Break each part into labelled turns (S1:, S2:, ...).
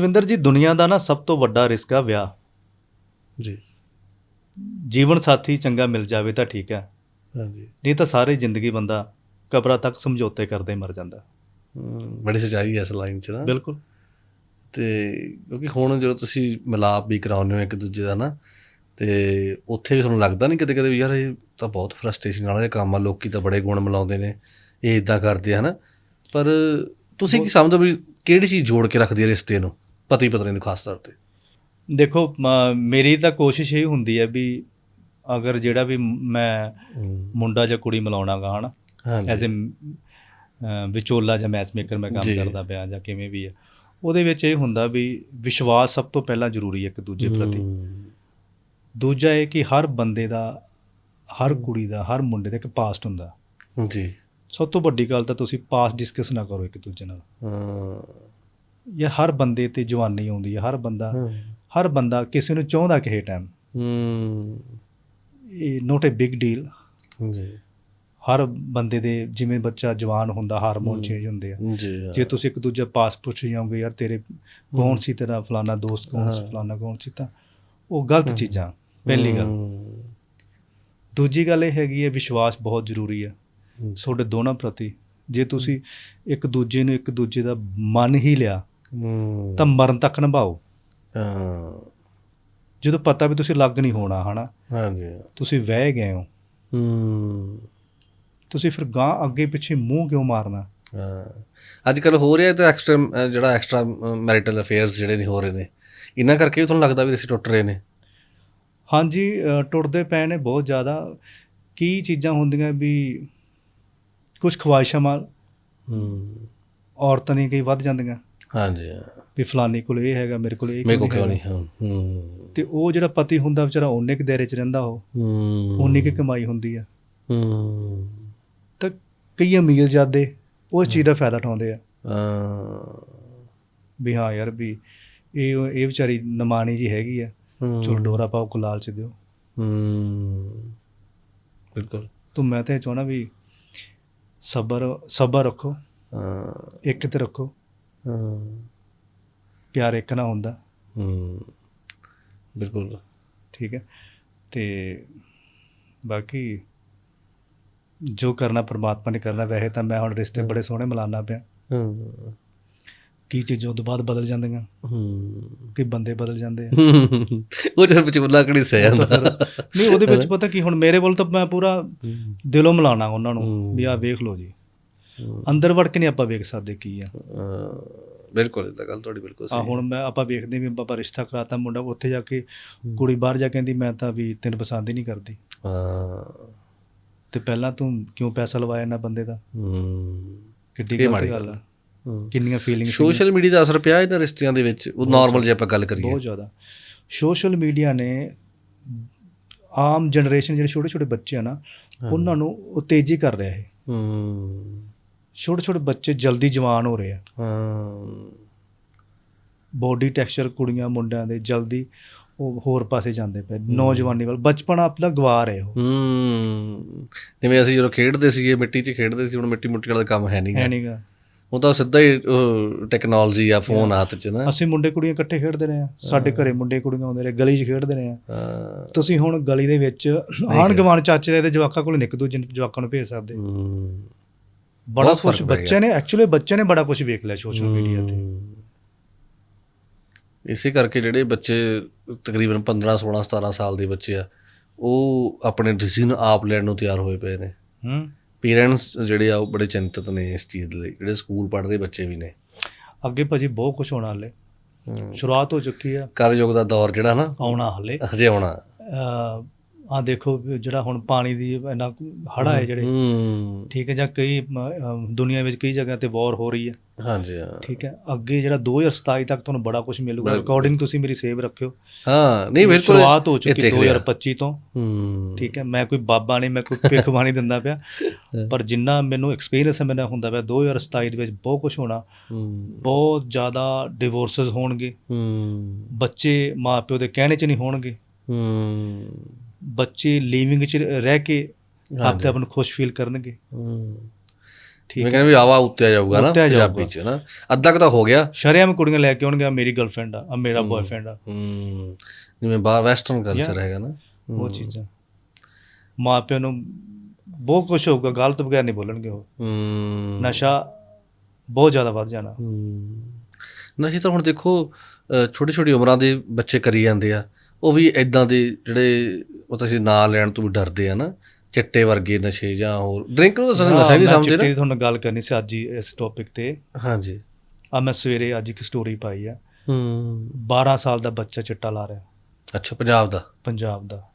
S1: ਰਵਿੰਦਰ ਜੀ ਦੁਨੀਆ ਦਾ ਨਾ ਸਭ ਤੋਂ ਵੱਡਾ ਰਿਸਕ ਆ ਵਿਆਹ।
S2: ਜੀ।
S1: ਜੀਵਨ ਸਾਥੀ ਚੰਗਾ ਮਿਲ ਜਾਵੇ ਤਾਂ ਠੀਕ ਹੈ।
S2: ਹਾਂਜੀ।
S1: ਨਹੀਂ ਤਾਂ ਸਾਰੀ ਜ਼ਿੰਦਗੀ ਬੰਦਾ ਕਬਰਾਂ ਤੱਕ ਸਮਝੌਤੇ ਕਰਦੇ ਮਰ ਜਾਂਦਾ।
S2: ਬੜੀ ਸੱਚਾਈ ਹੈ ਇਸ ਲਾਈਨ 'ਚ ਨਾ।
S1: ਬਿਲਕੁਲ।
S2: ਤੇ ਕਿਉਂਕਿ ਹੁਣ ਜਦੋਂ ਤੁਸੀਂ ਮਿਲਾਪ ਵੀ ਕਰਾਉਂਦੇ ਹੋ ਇੱਕ ਦੂਜੇ ਦਾ ਨਾ ਤੇ ਉੱਥੇ ਵੀ ਤੁਹਾਨੂੰ ਲੱਗਦਾ ਨਹੀਂ ਕਦੇ ਵੀ ਯਾਰ ਇਹ ਤਾਂ ਬਹੁਤ ਫਰਸਟ੍ਰੇਸ਼ਨ ਵਾਲਾ ਜਿਹਾ ਕੰਮ ਆ ਲੋਕੀ ਤਾਂ ਬੜੇ ਗੁਣ ਮਿਲਾਉਂਦੇ ਨੇ ਇਹ ਇਦਾਂ ਕਰਦੇ ਆ ਹਨਾ? ਪਰ ਤੁਸੀਂ ਕੀ ਸਮਝਦੇ ਹੋ ਵੀ ਕਿਹੜੀ ਚੀਜ਼ ਜੋੜ ਕੇ ਰੱਖਦੀ ਹੈ ਰਿਸ਼ਤੇ ਨੂੰ? ਪਤੀ ਪਤਨੀ ਨੂੰ ਖਾਸ ਤੌਰ ਤੇ।
S1: ਦੇਖੋ ਮੇਰੀ ਤਾਂ ਕੋਸ਼ਿਸ਼ ਇਹ ਹੁੰਦੀ ਹੈ ਵੀ ਅਗਰ ਜਿਹੜਾ ਵੀ ਮੈਂ ਮੁੰਡਾ ਜਾਂ ਕੁੜੀ ਮਿਲਾਉਣਾਗਾ ਹਨਾ? ਐਜ਼ ਅ ਵਿਚੋਲਾ ਜਾਂ ਮੈਚ ਮੇਕਰ ਮੈਂ ਕੰਮ। ਕਰਦਾ ਪਿਆ ਜਾਂ ਕਿਵੇਂ ਵੀ ਹੈ। ਉਹਦੇ ਵਿੱਚ ਇਹ ਹੁੰਦਾ ਵੀ ਵਿਸ਼ਵਾਸ ਸਭ ਤੋਂ ਪਹਿਲਾਂ ਜ਼ਰੂਰੀ ਹੈ ਇੱਕ ਦੂਜੇ ਪ੍ਰਤੀ। ਦੂਜਾ ਇਹ ਕਿ ਹਰ ਬੰਦੇ ਦਾ ਹਰ ਕੁੜੀ ਦਾ ਹਰ ਮੁੰਡੇ ਦਾ ਇੱਕ ਪਾਸਟ ਹੁੰਦਾ।
S2: ਜੀ।
S1: ਸਭ ਤੋਂ ਵੱਡੀ ਗੱਲ ਤਾਂ ਤੁਸੀਂ ਪਾਸਟ ਡਿਸਕਸ ਨਾ ਕਰੋ ਇੱਕ ਦੂਜੇ ਨਾਲ।
S2: ਹਾਂ।
S1: ਇਹ ਹਰ ਬੰਦੇ ਤੇ ਜਵਾਨੀ ਆਉਂਦੀ ਹੈ ਹਰ ਬੰਦਾ ਹਰ ਬੰਦਾ ਕਿਸੇ ਨੂੰ ਚਾਹੁੰਦਾ ਕਿਸੇ ਟਾਈਮ
S2: ਹਮ,
S1: ਇਹ ਨੋਟ ਅ ਬਿਗ ਡੀਲ
S2: ਜੀ।
S1: ਹਰ ਬੰਦੇ ਦੇ ਜਿਵੇਂ ਬੱਚਾ ਜਵਾਨ ਹੁੰਦਾ ਹਾਰਮੋਨ ਚੇਂਜ ਹੁੰਦੇ ਆ।
S2: ਜੀ ਹਾਂ।
S1: ਤੁਸੀਂ ਇੱਕ ਦੂਜੇ ਪਾਸ ਪੁੱਛ ਜਾਓਗੇ ਯਾਰ ਤੇਰੇ ਕੌਣ ਸੀ ਤੇਰਾ ਫਲਾਨਾ ਦੋਸਤ ਕੌਣ ਸੀ
S2: ਹਾਂ।
S1: ਫਲਾਨਾ ਕੌਣ ਸੀ? ਤਾਂ ਉਹ ਗਲਤ ਚੀਜ਼ਾਂ ਪਹਿਲੀ ਗੱਲ। ਦੂਜੀ ਗੱਲ ਇਹ ਹੈਗੀ ਹੈ ਵਿਸ਼ਵਾਸ ਬਹੁਤ ਜ਼ਰੂਰੀ ਹੈ। ਤੁਹਾਡੇ ਦੋਨਾਂ ਪ੍ਰਤੀ। ਜੇ ਤੁਸੀਂ ਇੱਕ ਦੂਜੇ ਨੂੰ ਇੱਕ ਦੂਜੇ ਦਾ ਮੰਨ ਹੀ ਲਿਆ ਤਾਂ ਮਰਨ ਤੱਕ ਨਿਭਾਓ।
S2: ਹਾਂ।
S1: ਜਦੋਂ ਪਤਾ ਵੀ ਤੁਸੀਂ ਲੱਗ ਨਹੀਂ ਹੋਣਾ ਹਨਾ?
S2: ਹਾਂਜੀ।
S1: ਤੁਸੀਂ ਵਹਿ ਗਏ ਹੋ।
S2: ਹਮ
S1: ਤੁਸੀਂ ਫਿਰ ਗਾਂ ਅੱਗੇ ਪਿੱਛੇ ਮੂੰਹ ਕਿਉਂ ਮਾਰਨਾ?
S2: ਹਾਂ। ਅੱਜ ਕੱਲ ਹੋ ਰਿਹਾ ਤਾਂ ਐਕਸਟਰਾ ਜਿਹੜਾ ਐਕਸਟਰਾ ਮੈਰਿਟਲ ਅਫੇਅਰਸ ਜਿਹੜੇ ਨਹੀਂ ਹੋ ਰਹੇ ਨੇ। ਇਹਨਾਂ ਕਰਕੇ ਵੀ ਤੁਹਾਨੂੰ ਲੱਗਦਾ ਵੀ ਅਸੀਂ ਟੁੱਟ ਰਹੇ ਨੇ।
S1: ਹਾਂਜੀ ਟੁੱਟਦੇ ਪਏ ਨੇ ਬਹੁਤ ਜ਼ਿਆਦਾ। ਕੀ ਚੀਜ਼ਾਂ ਹੁੰਦੀਆਂ ਵੀ ਕੁਝ ਖਵਾਇਸ਼ਾਂ ਨਾਲ
S2: ਹਮ
S1: ਔਰਤਾਂ ਦੀਆਂ ਕਈ ਵੱਧ ਜਾਂਦੀਆਂ।
S2: ਹਾਂਜੀ।
S1: ਵੀ ਫਲਾਨੀ ਕੋਲ ਇਹ ਹੈਗਾ ਮੇਰੇ ਕੋਲ ਇਹ
S2: ਮੇਰੇ ਕੋ
S1: ਕਿਉਂ।
S2: ਨਹੀਂ? ਹਾਂ
S1: ਤੇ ਉਹ ਜਿਹੜਾ ਪਤੀ ਹੁੰਦਾ ਵਿਚਾਰਾ ਉਹਨੇ ਕੁ ਦਾਇਰੇ 'ਚ ਰਹਿੰਦਾ ਉਹ।
S2: ਹਮ
S1: ਉਨੀ ਕੁ ਕਮਾਈ ਹੁੰਦੀ ਆ।
S2: ਹਮ
S1: ਤਾਂ ਕਈ ਅਮੀਰ ਜਾਦੇ ਉਸ ਚੀਜ਼ ਦਾ ਫਾਇਦਾ ਉਠਾਉਂਦੇ ਆ।
S2: ਹਾਂ।
S1: ਵੀ ਹਾਂ ਯਾਰ ਵੀ ਇਹ ਇਹ ਵਿਚਾਰੀ ਨਮਾਣੀ ਜੀ ਹੈਗੀ ਆ। ਚਲੋ ਡੋਰਾ ਪਾਓ ਕੋ ਲਾਲਚ ਦਿਓ।
S2: ਹਮ ਬਿਲਕੁਲ।
S1: ਤੂੰ ਮੈਂ ਤਾਂ ਇਹ ਚਾਹਣਾ ਵੀ ਸਬਰ ਸਬਰ ਰੱਖੋ।
S2: ਹਾਂ।
S1: ਇੱਕ ਤੇ ਰੱਖੋ।
S2: ਹਾਂ।
S1: ਪਿਆਰ ਇੱਕ ਨਾ ਹੁੰਦਾ।
S2: ਹਮ ਬਿਲਕੁਲ।
S1: ਠੀਕ ਹੈ। ਤੇ ਬਾਕੀ ਜੋ ਕਰਨਾ ਪ੍ਰਮਾਤਮਾ ਨੇ ਕਰਨਾ ਵੈਸੇ ਤਾਂ ਮੈਂ ਹੁਣ ਰਿਸ਼ਤੇ ਬੜੇ ਸੋਹਣੇ ਮਿਲਾਨਾ ਪਿਆ।
S2: ਹਮ
S1: ਕੀ ਚੀਜ਼ਾਂ ਤੋਂ ਬਾਅਦ ਬਦਲ ਜਾਂਦੀਆਂ?
S2: ਹਮ
S1: ਕਿ ਬੰਦੇ ਬਦਲ ਜਾਂਦੇ ਆ?
S2: ਉਹ ਜਦ ਵਿਚੋਲਾ ਕਿਹੜੀ ਸਹਿ ਜਾਂਦਾ।
S1: ਨਹੀਂ ਉਹਦੇ ਵਿੱਚ ਪਤਾ ਕੀ ਹੁਣ ਮੇਰੇ ਵੱਲ ਤਾਂ ਮੈਂ ਪੂਰਾ ਦਿਲੋਂ ਮਿਲਾਣਾ ਉਹਨਾਂ ਨੂੰ
S2: ਹੂੰ।
S1: ਵੀ ਆਹ ਵੇਖ ਲਓ ਜੀ। ਅੰਦਰ ਵੜ ਕੇ ਨਹੀਂ ਆਪਾਂ ਵੇਖ ਸਕਦੇ ਕੀ ਆ।
S2: ਬਿਲਕੁਲ ਇਹ ਤਾਂ ਗੱਲ ਤੁਹਾਡੀ ਬਿਲਕੁਲ
S1: ਆ
S2: ਸਹੀ
S1: ਹੁਣ ਮੈਂ ਆਪਾਂ ਵੇਖਦੇ ਵੀ ਆਪਾਂ ਰਿਸ਼ਤਾ ਕਰਾਤਾ ਮੁੰਡਾ ਉੱਥੇ ਜਾ ਕੇ ਕੁੜੀ ਬਾਹਰ ਜਾ ਕੇ ਕਹਿੰਦੀ ਮੈਂ ਤਾਂ ਵੀ ਤੈਨੂੰ ਪਸੰਦ ਹੀ ਨਹੀਂ ਕਰਦੀ।
S2: ਹਾਂ।
S1: ਤੇ ਪਹਿਲਾਂ ਤੂੰ ਕਿਉਂ ਪੈਸਾ ਲਵਾਇਆ ਇਹਨਾਂ ਬੰਦੇ ਦਾ?
S2: ਹਮ
S1: ਕਿੱਡੀ ਗਲਤ ਗੱਲ ਆ। ਕਿੰਨੀਆਂ ਫੀਲਿੰਗਸ
S2: ਸੋਸ਼ਲ ਮੀਡੀਆ ਦਾ ਅਸਰ ਪਿਆ ਇਹਨਾਂ ਰਿਸ਼ਤਿਆਂ ਦੇ ਵਿੱਚ ਉਹ ਨਾਰਮਲ ਜੇ ਆਪਾਂ ਗੱਲ ਕਰੀਏ।
S1: ਬਹੁਤ ਜ਼ਿਆਦਾ। ਸੋਸ਼ਲ ਮੀਡੀਆ ਨੇ ਆਮ ਜਨਰੇਸ਼ਨ ਜਿਹੜੇ ਛੋਟੇ ਛੋਟੇ ਬੱਚੇ ਆ ਨਾ ਉਹਨਾਂ ਨੂੰ ਉਤੇਜੀ ਕਰ ਰਿਹਾ ਹੈ।
S2: ਹਮ
S1: ਛੋਟੇ ਛੋਟੇ ਬੱਚੇ ਜਲਦੀ ਜਵਾਨ ਹੋ ਰਹੇ ਆ।
S2: ਹਾਂ।
S1: ਬੋਡੀ ਟੈਕਸਚਰ ਕੁੜੀਆਂ ਮੁੰਡਿਆਂ ਦੇ ਜਲਦੀ ਉਹ ਹੋਰ ਪਾਸੇ ਜਾਂਦੇ ਪਏ ਨੌਜਵਾਨੀ ਵੱਲ। ਬਚਪਨ ਆਪਣਾ ਗਵਾ ਰਹੇ ਹੋ।
S2: ਹਮ ਜਿਵੇਂ ਅਸੀਂ ਜਦੋਂ ਖੇਡਦੇ ਸੀਗੇ ਮਿੱਟੀ 'ਚ ਖੇਡਦੇ ਸੀ ਹੁਣ ਮਿੱਟੀ ਮੁੱਟੀ ਵਾਲਾ ਕੰਮ ਹੈ ਨਹੀਂ
S1: ਹੈ ਨਹੀਂਗਾ
S2: ਹੁਣ ਤਾਂ ਸਿੱਧਾ ਹੀ ਟੈਕਨੋਲੋਜੀ ਆ ਫੋਨ ਹੱਥ 'ਚ ਨਾ।
S1: ਅਸੀਂ ਮੁੰਡੇ ਕੁੜੀਆਂ ਇਕੱਠੇ ਖੇਡਦੇ ਰਹੇ ਆ ਸਾਡੇ ਘਰੇ ਮੁੰਡੇ ਕੁੜੀਆਂ ਆਉਂਦੇ ਰਹੇ ਗਲੀ 'ਚ ਖੇਡਦੇ ਰਹੇ ਆ
S2: ਹਾਂ,
S1: ਤੁਸੀਂ ਹੁਣ ਗਲੀ ਦੇ ਵਿੱਚ ਆਣ ਗਵਾਨ ਚਾਚੇ ਦੇ ਜਵਾਕਾਂ ਕੋਲ ਨਿੱਕ ਦੂਜੇ ਜਵਾਕਾਂ ਨੂੰ ਭੇਜ ਸਕਦੇ
S2: ਹਮ,
S1: ਬੜਾ ਕੁਝ ਬੱਚੇ ਨੇ ਐਕਚੁਅਲੀ ਬੱਚੇ ਨੇ ਬੜਾ ਕੁਝ ਵੇਖ ਲਿਆ ਸੋਸ਼ਲ ਮੀਡੀਆ ਤੇ।
S2: ਇਸੇ ਕਰਕੇ ਜਿਹੜੇ ਬੱਚੇ ਤਕਰੀਬਨ 15 16 17 ਸਾਲ ਦੇ ਬੱਚੇ ਆ ਉਹ ਆਪਣੇ ਡਿਸੀਜਨ ਆਪ ਲੈਣ ਨੂੰ ਤਿਆਰ ਹੋਏ ਪਏ ਨੇ।
S1: ਹੂੰ।
S2: ਪੇਰੈਂਟਸ ਜਿਹੜੇ ਆ ਉਹ ਬੜੇ ਚਿੰਤਤ ਨੇ ਇਸ ਚੀਜ਼ ਲਈ ਜਿਹੜੇ ਸਕੂਲ ਪੜ੍ਹਦੇ ਬੱਚੇ ਵੀ ਨੇ।
S1: ਅੱਗੇ ਭਾਜੀ ਬਹੁਤ ਕੁਝ ਹੋਣਾ ਹਲੇ। ਸ਼ੁਰੂਆਤ ਹੋ ਚੁੱਕੀ ਆ।
S2: ਕਲਯੁਗ ਦਾ ਦੌਰ ਜਿਹੜਾ ਨਾ
S1: ਆਉਣਾ ਹਲੇ।
S2: ਹਜੇ ਆਉਣਾ।
S1: ਆ ਦੇਖੋ ਜਿਹੜਾ ਹੁਣ ਪਾਣੀ ਦੀ ਇੰਨਾ ਹੜਾ ਹੈ ਜਿਹੜੇ ਠੀਕ ਹੈ ਜਾਂ ਕਈ ਦੁਨੀਆ ਵਿੱਚ ਕਈ ਜਗ੍ਹਾ ਤੇ ਵਾਰ ਹੋ ਰਹੀ ਹੈ।
S2: ਹਾਂਜੀ ਹਾਂ।
S1: ਠੀਕ ਹੈ ਅੱਗੇ ਜਿਹੜਾ 2027 ਤੱਕ ਤੁਹਾਨੂੰ ਬੜਾ ਕੁਝ ਮਿਲੂਗਾ। ਰਿਕਾਰਡਿੰਗ ਤੁਸੀਂ ਮੇਰੀ ਸੇਵ ਰੱਖਿਓ।
S2: ਹਾਂ ਨਹੀਂ ਬਿਲਕੁਲ
S1: ਸ਼ੁਰੂਆਤ ਹੋ ਚੁੱਕੀ
S2: ਇੱਥੇ clear।
S1: 2025 ਤੋਂ। ਠੀਕ ਹੈ ਮੈਂ ਕੋਈ ਬਾਬਾ ਨਹੀਂ ਮੈਂ ਕੋਈ ਨਹੀਂ ਦਿੰਦਾ ਪਿਆ। ਪਰ ਜਿੰਨਾ ਮੈਨੂੰ ਐਕਸਪੀਰੀਅੰਸ ਹੈ ਮੈਨੂੰ ਹੁੰਦਾ ਪਿਆ 2027 ਦੇ ਵਿੱਚ ਬਹੁਤ ਕੁਝ ਹੋਣਾ। ਬਹੁਤ ਜ਼ਿਆਦਾ ਡਿਵੋਰਸਸ ਹੋਣਗੇ। ਬੱਚੇ ਮਾਪਿਓ ਦੇ ਕਹਿਣੇ 'ਚ ਨਹੀਂ ਹੋਣਗੇ। ਬੱਚੇ ਲਿਵਿੰਗ 'ਚ ਰਹਿ ਕੇ ਆਪਦੇ ਆਪ ਨੂੰ ਖੁਸ਼ ਫੀਲ ਕਰਨਗੇ। ਠੀਕ
S2: ਮੈਂ ਕਹਿੰਦਾ ਵੀ ਆਵਾ ਉੱਤੇ ਆ ਜਾਊਗਾ ਨਾ ਪੰਜਾਬੀ ਚ ਨਾ। ਅੱਧਾ ਕੁ ਤਾਂ ਹੋ ਗਿਆ।
S1: ਸ਼ਰਿਆਮ ਕੁੜੀਆਂ ਲੈ ਕੇ ਆਉਣਗੀਆਂ ਮੇਰੀ ਗਰਲਫ੍ਰੈਂਡ ਆ ਆ ਮੇਰਾ। ਬॉयਫ੍ਰੈਂਡ ਆ।
S2: ਹੂੰ। ਜਿਵੇਂ ਬਾ ਵੈਸਟਰਨ ਕਲਚਰ. ਹੈਗਾ ਨਾ।
S1: ਉਹ। ਚੀਜ਼ਾਂ। ਮਾਪਿਆਂ ਨੂੰ ਬਹੁਤ ਕੁਝ ਹੋਊਗਾ ਗੱਲ ਤੋਂ ਬਗੈਰ ਨਹੀਂ ਬੋਲਣਗੇ ਉਹ।
S2: ਹੂੰ।
S1: ਨਸ਼ਾ ਬਹੁਤ ਜ਼ਿਆਦਾ ਵੱਧ ਜਾਣਾ।
S2: ਹੂੰ। ਨਸ਼ੇ ਤਾਂ ਹੁਣ ਦੇਖੋ ਛੋਟੀ ਛੋਟੀ ਉਮਰਾਂ ਦੇ ਬੱਚੇ ਕਰੀ ਜਾਂਦੇ ਆ। ਉਹ ਵੀ ਇਦਾਂ ਦੇ ਜਿਹੜੇ ਉਹ ਤੁਸੀਂ ਨਾਂ ਲੈਣ ਤੋਂ ਵੀ ਡਰਦੇ ਆ ਨਾ ਚਿੱਟੇ ਵਰਗੇ ਨਸ਼ੇ ਜਾਂ ਹੋਰ ਡਰਿੰਕ ਨੂੰ ਤਾਂ ਅਸੀਂ ਨਸ਼ਾ
S1: ਮੈਂ
S2: ਸਮਝਦੇ
S1: ਚਿੱਟੇ
S2: ਨਾ
S1: ਦੀ ਤੁਹਾਨੂੰ ਗੱਲ ਕਰਨੀ ਸੀ ਅੱਜ ਹੀ ਇਸ ਟੌਪਿਕ ਤੇ।
S2: ਹਾਂਜੀ।
S1: ਆ ਮੈਂ ਸਵੇਰੇ ਅੱਜ ਇੱਕ ਸਟੋਰੀ ਪਾਈ ਆ।
S2: ਹੂੰ।
S1: 12 ਸਾਲ ਦਾ ਬੱਚਾ ਚਿੱਟਾ ਲਾ ਰਿਹਾ।
S2: ਅੱਛਾ ਪੰਜਾਬ ਦਾ?
S1: ਪੰਜਾਬ ਦਾ।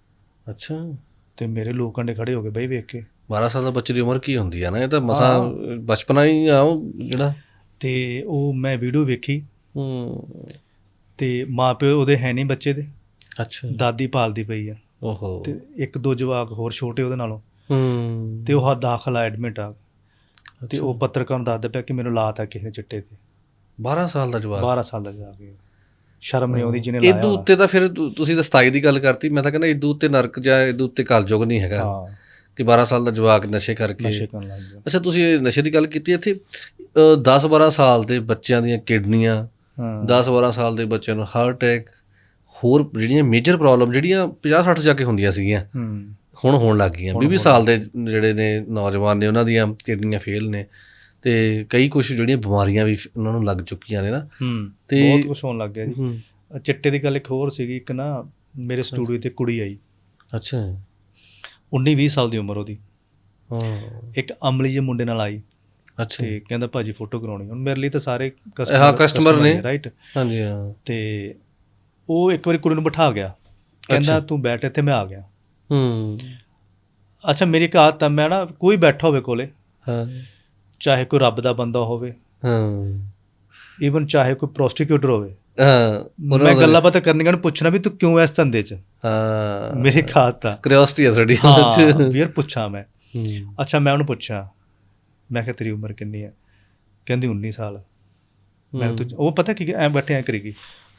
S2: ਅੱਛਾ।
S1: ਤੇ ਮੇਰੇ ਲੋਕ ਕੰਡੇ ਖੜੇ ਹੋ ਗਏ ਬਈ ਵੇਖ ਕੇ।
S2: 12 ਸਾਲ ਦਾ ਬੱਚੇ ਦੀ ਉਮਰ ਕੀ ਹੁੰਦੀ ਆ ਨਾ ਇਹ ਤਾਂ ਮਸਾ ਬਚਪਨਾ ਹੀ ਆ ਉਹ ਜਿਹੜਾ।
S1: ਤੇ ਉਹ ਮੈਂ ਵੀਡੀਓ ਵੇਖੀ।
S2: ਹੂੰ।
S1: ਤੇ ਮਾਪਿਓ ਉਹਦੇ ਹੈ ਨਹੀਂ ਬੱਚੇ ਦੇ।
S2: ਅੱਛਾ।
S1: ਦਾਦੀ ਪਾਲਦੀ ਪਈ ਆ।
S2: ਓਹੋ।
S1: ਤੇ ਇੱਕ ਦੋ ਜਵਾਕ ਹੋਰ ਛੋਟੇ ਉਹਦੇ ਨਾਲੋਂ।
S2: ਹੂੰ।
S1: ਤੇ ਉਹ ਦਾਖਲਾ ਐਡਮਿਟ ਆ। ਤੇ ਉਹ ਪੱਤਰਕਾਰ ਨੂੰ ਦੱਸਦਾ ਪਿਆ ਕਿ ਮੈਨੂੰ ਲਾਤਾ ਕਿਸੇ ਨੇ ਚਿੱਟੇ ਤੇ।
S2: 12 ਸਾਲ ਦਾ ਜਵਾਬ
S1: 12 ਸਾਲ ਦਾ ਜਾ ਕੇ ਸ਼ਰਮ ਨਹੀਂ ਆਉਂਦੀ ਜਿਹਨੇ ਲਾਇਆ ਵਾ।
S2: ਉੱਤੇ ਤਾਂ ਫਿਰ ਤੁਸੀਂ ਤਾਂ 27 ਦੀ ਗੱਲ ਕਰਤੀ। ਮੈਂ ਤਾਂ ਕਹਿੰਦਾ ਇਦੋਂ ਉੱਤੇ ਨਰਕ ਜਾਂ ਇਦੋਂ ਉੱਤੇ ਕਲਯੁਗ ਨਹੀਂ ਹੈਗਾ।
S1: ਹਾਂ।
S2: ਕਿ 12 ਸਾਲ ਦਾ ਜਵਾਕ ਨਸ਼ੇ ਕਰਕੇ।
S1: ਨਸ਼ੇ ਕਰਨ ਲੱਗ ਗਿਆ।
S2: ਅੱਛਾ ਤੁਸੀਂ ਨਸ਼ੇ ਦੀ ਗੱਲ ਕੀਤੀ ਇੱਥੇ? 10 12 ਸਾਲ ਦੇ ਬੱਚਿਆਂ ਦੀਆਂ ਕਿਡਨੀਆਂ
S1: ਹਾਂ।
S2: 10 12 ਸਾਲ ਦੇ ਬੱਚਿਆਂ ਨੂੰ ਹਾਰਟ ਅਟੈਕ ਹੋਰ ਜਿਹੜੀਆਂ ਮੇਜਰ ਪ੍ਰੋਬਲਮ ਜਿਹੜੀਆਂ 50 60 ਜਾ ਕੇ ਹੁੰਦੀਆਂ ਸੀਗੀਆਂ
S1: ਹੂੰ।
S2: ਹੁਣ ਹੋਣ ਲੱਗ ਗਈਆਂ।
S1: ਹੁਣ
S2: 20
S1: ਹੋਣ
S2: ਸਾਲ ਦੇ ਜਿਹੜੇ ਨੇ ਨੌਜਵਾਨ ਨੇ ਉਹਨਾਂ ਦੀਆਂ ਕਿਡਨੀਆਂ ਫੇਲ ਨੇ। ਤੇ ਕਈ ਕੁਝ ਜਿਹੜੀਆਂ ਬਿਮਾਰੀਆਂ ਵੀ ਉਹਨਾਂ ਨੂੰ ਲੱਗ ਚੁੱਕੀਆਂ ਨੇ ਨਾ।
S1: ਹੂੰ
S2: ਤੇ-
S1: ਬਹੁਤ ਕੁਝ ਹੋਣ ਲੱਗ ਗਿਆ ਜੀ। ਚਿੱਟੇ ਦੀ ਗੱਲ ਇੱਕ ਹੋਰ ਸੀਗੀ ਇੱਕ ਨਾ ਮੇਰੇ ਸਟੂਡੀਓ ਤੇ ਕੁੜੀ ਆਈ।
S2: ਅੱਛਾ।
S1: 19 20 ਸਾਲ ਦੀ ਉਮਰ ਉਹਦੀ।
S2: ਹਾਂ।
S1: ਇੱਕ ਅਮਲੀ ਜਿਹੇ ਮੁੰਡੇ ਨਾਲ ਆਈ।
S2: ਅੱਛਾ।
S1: ਤੇ ਕਹਿੰਦਾ ਭਾਜੀ ਫੋਟੋ ਕਰਾਉਣੀ ਹੁਣ ਮੇਰੇ ਲਈ ਤਾਂ ਸਾਰੇ
S2: ਹਾਂ, customer ਨੇ।
S1: ਰਾਈਟ
S2: ਹਾਂਜੀ ਹਾਂ।
S1: ਤੇ ਉਹ ਇੱਕ ਵਾਰੀ ਕੁੜੀ ਨੂੰ ਬਿਠਾ ਗਿਆ। ਕਹਿੰਦਾ ਤੂੰ ਬੈਠ ਇੱਥੇ ਮੈਂ ਆ ਗਿਆ।
S2: ਹੂੰ।
S1: ਅੱਛਾ ਮੇਰੀ ਇੱਕ ਆਦਤ ਆ ਮੈਂ ਨਾ ਕੋਈ ਬੈਠਾ ਹੋਵੇ ਕੋਲੇ
S2: ਹਾਂ।
S1: ਚਾਹੇ ਕੋਈ ਰੱਬ ਦਾ ਬੰਦਾ ਹੋਵੇ
S2: ਹਾਂ।
S1: ਈਵਨ ਚਾਹੇ ਕੋਈ ਪ੍ਰੋਸਟੀਕਿਊਟਰ ਹੋਵੇ।
S2: ਹਾਂ
S1: ਮੈਂ ਗੱਲਾਂ ਬਾਤਾਂ ਕਰਨੀਆਂ ਨੂੰ ਪੁੱਛਣਾ ਵੀ ਤੂੰ ਕਿਉਂ ਇਸ ਧੰਦੇ 'ਚ?
S2: ਹਾਂ।
S1: ਮੇਰੀ ਆ।
S2: ਕਿਉਰਿਓਸਿਟੀ ਹੈ ਸਾਡੀ
S1: ਹਾਂ ਵੀਰ ਪੁੱਛਾਂ ਮੈਂ।
S2: ਹੂੰ।
S1: ਅੱਛਾ ਮੈਂ ਉਹਨੂੰ ਪੁੱਛਿਆ ਮੈਂ ਕਿਹਾ ਤੇਰੀ ਉਮਰ ਕਿੰਨੀ ਹੈ ਕਹਿੰਦੀ 19 ਸਾਲ। ਮੈਂ ਤੂੰ ਉਹ ਪਤਾ ਕੀ ਐ ਬੈਠੇ ਐ ਕਰੀਗੀ